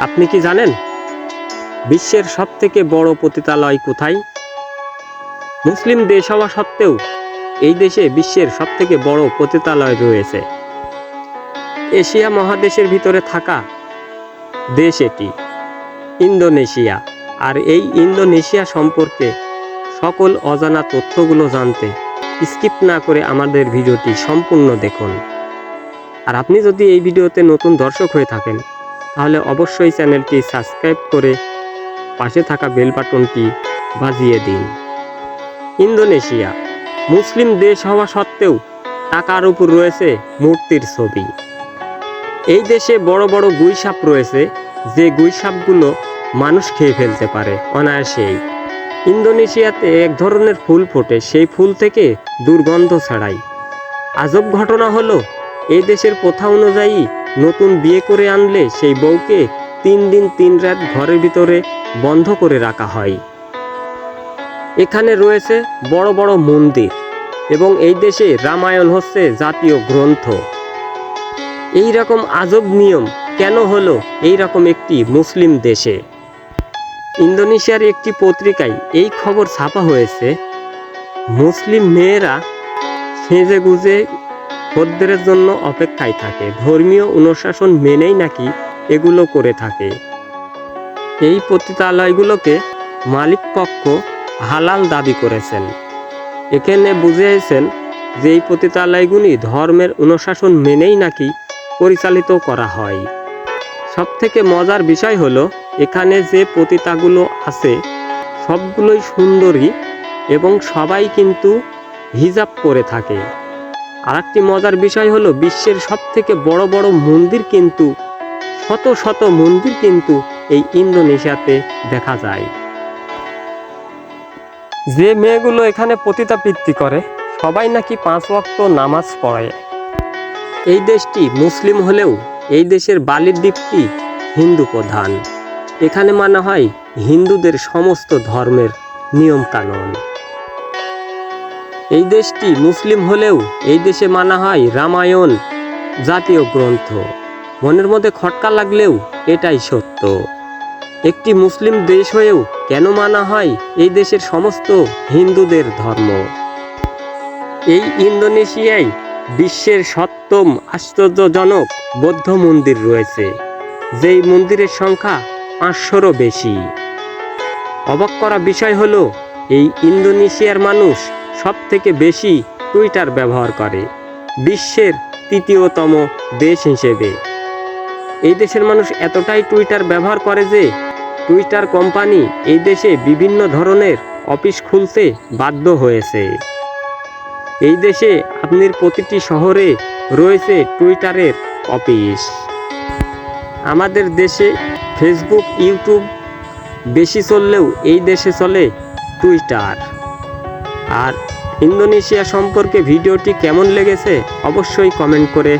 আপনি কি জানেন, বিশ্বের সবথেকে বড় পতিতালয় কোথায়? মুসলিম দেশ হওয়া সত্ত্বেও এই দেশে বিশ্বের সবথেকে বড় পতিতালয় রয়েছে। এশিয়া মহাদেশের ভিতরে থাকা দেশ এটি, ইন্দোনেশিয়া। আর এই ইন্দোনেশিয়া সম্পর্কে সকল অজানা তথ্যগুলো জানতে স্কিপ না করে আমাদের ভিডিওটি সম্পূর্ণ দেখুন। আর আপনি যদি এই ভিডিওতে নতুন দর্শক হয়ে থাকেন তাহলে অবশ্যই চ্যানেলটি সাবস্ক্রাইব করে পাশে থাকা বেল বাটনটি বাজিয়ে দিন। ইন্দোনেশিয়া, মুসলিম দেশ হওয়া সত্ত্বেও টাকার উপর রয়েছে মূর্তির ছবি। এই দেশে বড় বড় গুইসাপ রয়েছে, যে গুইসাপগুলো মানুষ খেয়ে ফেলতে পারে অনায়াসেই। ইন্দোনেশিয়াতে এক ধরনের ফুল ফোটে, সেই ফুল থেকে দুর্গন্ধ ছড়ায়। আজব ঘটনা হলো, এই দেশের প্রথা অনুযায়ী নতুন বিয়ে করে আনলে সেই বউকে তিন দিন তিন রাত ঘরের ভিতরে বন্ধ করে রাখা হয়। এখানে রয়েছে বড় বড় মন্দির এবং এই দেশে রামায়ণ হচ্ছে জাতীয় গ্রন্থ। এই রকম আজব নিয়ম কেন হলো এই রকম একটি মুসলিম দেশে? ইন্দোনেশিয়ার একটি পত্রিকায় এই খবর ছাপা হয়েছে, মুসলিম মেয়েরা সেজে গুজে খদ্দের জন্য অপেক্ষায় থাকে। ধর্মীয় অনুশাসন মেনেই নাকি এগুলো করে থাকে। এই পতিতালয়গুলোকে মালিক পক্ষ হালাল দাবি করেছেন। এখানে বুঝিয়েছেন যে এই পতিতালয়গুলি ধর্মের অনুশাসন মেনেই নাকি পরিচালিত করা হয়। সব থেকে মজার বিষয় হলো, এখানে যে পতিতাগুলো আছে, সবগুলোই সুন্দরী এবং সবাই কিন্তু হিজাব করে থাকে। আর একটি মজার বিষয় হলো বিশ্বের সব থেকে বড় বড় মন্দির কিন্তু, শত শত মন্দির কিন্তু এই ইন্দোনেশিয়াতে দেখা যায়। যে মেয়েগুলো এখানে পতিতাবৃত্তি করে, সবাই নাকি পাঁচ ওয়াক্ত নামাজ পড়ে। এই দেশটি মুসলিম হলেও এই দেশের বালির দ্বীপটি হিন্দু প্রধান। এখানে মানা হয় হিন্দুদের সমস্ত ধর্মের নিয়ম কানুন এই দেশটি মুসলিম হলেও এই দেশে মানা হয় রামায়ণ জাতীয় গ্রন্থ। মনের মধ্যে খটকা লাগলেও এটাই সত্য। একটি মুসলিম দেশ হয়েও কেন মানা হয় এই দেশের সমস্ত হিন্দুদের ধর্ম? এই ইন্দোনেশিয়ায় বিশ্বের সপ্তম আশ্চর্যজনক বৌদ্ধ মন্দির রয়েছে, যেই মন্দিরের সংখ্যা পাঁচশোরও বেশি। অবাক করা বিষয় হলো, এই ইন্দোনেশিয়ার মানুষ সব থেকে বেশি টুইটার ব্যবহার করে, বিশ্বের তৃতীয়তম দেশ হিসেবে। এই দেশের মানুষ এতটাই টুইটার ব্যবহার করে যে, টুইটার কোম্পানি এই দেশে বিভিন্ন ধরনের অফিস খুলতে বাধ্য হয়েছে। এই দেশে আপনার প্রতিটি শহরে রয়েছে টুইটারের অফিস। আমাদের দেশে ফেসবুক, ইউটিউব বেশি চললেও এই দেশে চলে টুইটার। আর ইন্দোনেশিয়া সম্পর্কে ভিডিওটি কেমন লেগেছে অবশ্যই কমেন্ট করে